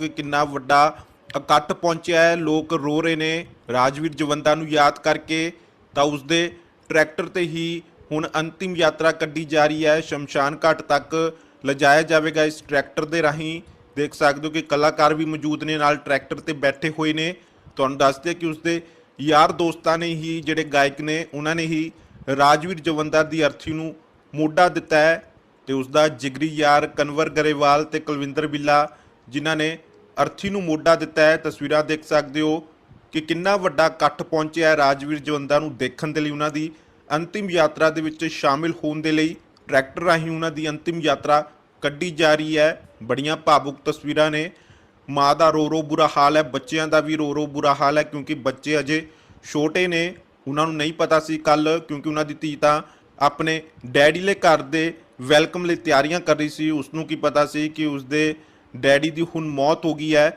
ਕਿ ਕਿੰਨਾ ਵੱਡਾ ਇਕੱਠ ਪਹੁੰਚਿਆ ਹੈ, ਲੋਕ ਰੋ ਰਹੇ ਨੇ। ਰਾਜਵੀਰ ਜਵੰਦਾ ਨੂੰ ਯਾਦ ਕਰਕੇ ਤਾਂ ਉਸਦੇ ਟਰੈਕਟਰ ਤੇ ਹੀ ਹੁਣ ਅੰਤਿਮ ਯਾਤਰਾ ਕੱਢੀ ਜਾ ਰਹੀ ਹੈ। ਸ਼ਮਸ਼ਾਨ ਘਾਟ ਤੱਕ ਲਿਜਾਇਆ ਜਾਵੇਗਾ ਇਸ ਟਰੈਕਟਰ ਦੇ ਰਾਹੀਂ। ਦੇਖ ਸਕਦੇ ਹੋ ਕਿ ਕਲਾਕਾਰ ਵੀ ਮੌਜੂਦ ਨੇ, ਨਾਲ ਟਰੈਕਟਰ ਤੇ ਬੈਠੇ ਹੋਏ ਨੇ। ਤੁਹਾਨੂੰ ਦੱਸਦੇ ਕਿ ਉਸਦੇ ਯਾਰ ਦੋਸਤਾਂ ਨੇ ਹੀ ਜਿਹੜੇ ਗਾਇਕ ਨੇ, ਉਹਨਾਂ ਨੇ ਹੀ ਰਾਜਵੀਰ ਜਵੰਦਾ ਦੀ ਅਰਥੀ ਨੂੰ ਮੋਢਾ ਦਿੱਤਾ ਹੈ ਤੇ ਉਸਦਾ ਜਿਗਰੀ ਯਾਰ ਕਨਵਰ ਗਰੇਵਾਲ ਤੇ ਕੁਲਵਿੰਦਰ ਬਿੱਲਾ ਜਿਨ੍ਹਾਂ ਨੇ ਅਰਥੀ ਨੂੰ ਮੋਢਾ ਦਿੱਤਾ ਹੈ। ਤਸਵੀਰਾਂ ਦੇਖ ਸਕਦੇ ਹੋ ਕਿ ਕਿੰਨਾ ਵੱਡਾ ਇਕੱਠ ਪਹੁੰਚਿਆ ਹੈ ਰਾਜਵੀਰ ਜਵੰਦਾ ਨੂੰ ਦੇਖਣ ਦੇ ਲਈ ਉਹਨਾਂ ਦੀ। ਅੰਤਿਮ ਯਾਤਰਾ ਦੇ ਵਿੱਚ ਸ਼ਾਮਿਲ ਹੋਣ ਦੇ ਲਈ ਟਰੈਕਟਰ ਰਾਹੀਂ ਉਹਨਾਂ ਦੀ ਅੰਤਿਮ ਯਾਤਰਾ ਕੱਢੀ ਜਾ ਰਹੀ ਹੈ। ਬੜੀਆਂ ਭਾਵੁਕ ਤਸਵੀਰਾਂ ਨੇ। ਮਾਂ ਦਾ ਰੋ ਰੋ ਬੁਰਾ ਹਾਲ ਹੈ, ਬੱਚਿਆਂ ਦਾ ਵੀ ਰੋ ਰੋ ਬੁਰਾ ਹਾਲ ਹੈ ਕਿਉਂਕਿ ਬੱਚੇ ਅਜੇ ਛੋਟੇ ਨੇ। ਉਹਨਾਂ ਨੂੰ ਨਹੀਂ ਪਤਾ ਸੀ ਕੱਲ ਕਿਉਂਕਿ ਉਹਨਾਂ ਦੀ ਧੀ ਤਾਂ ਆਪਣੇ ਡੈਡੀ ਲਈ ਘਰ ਦੇ ਵੈਲਕਮ ਲਈ ਤਿਆਰੀਆਂ ਕਰ ਰਹੀ ਸੀ। ਉਸ ਨੂੰ ਕੀ ਪਤਾ ਸੀ ਕਿ ਉਸਦੇ ਡੈਡੀ ਦੀ ਹੁਣ ਮੌਤ ਹੋ ਗਈ ਹੈ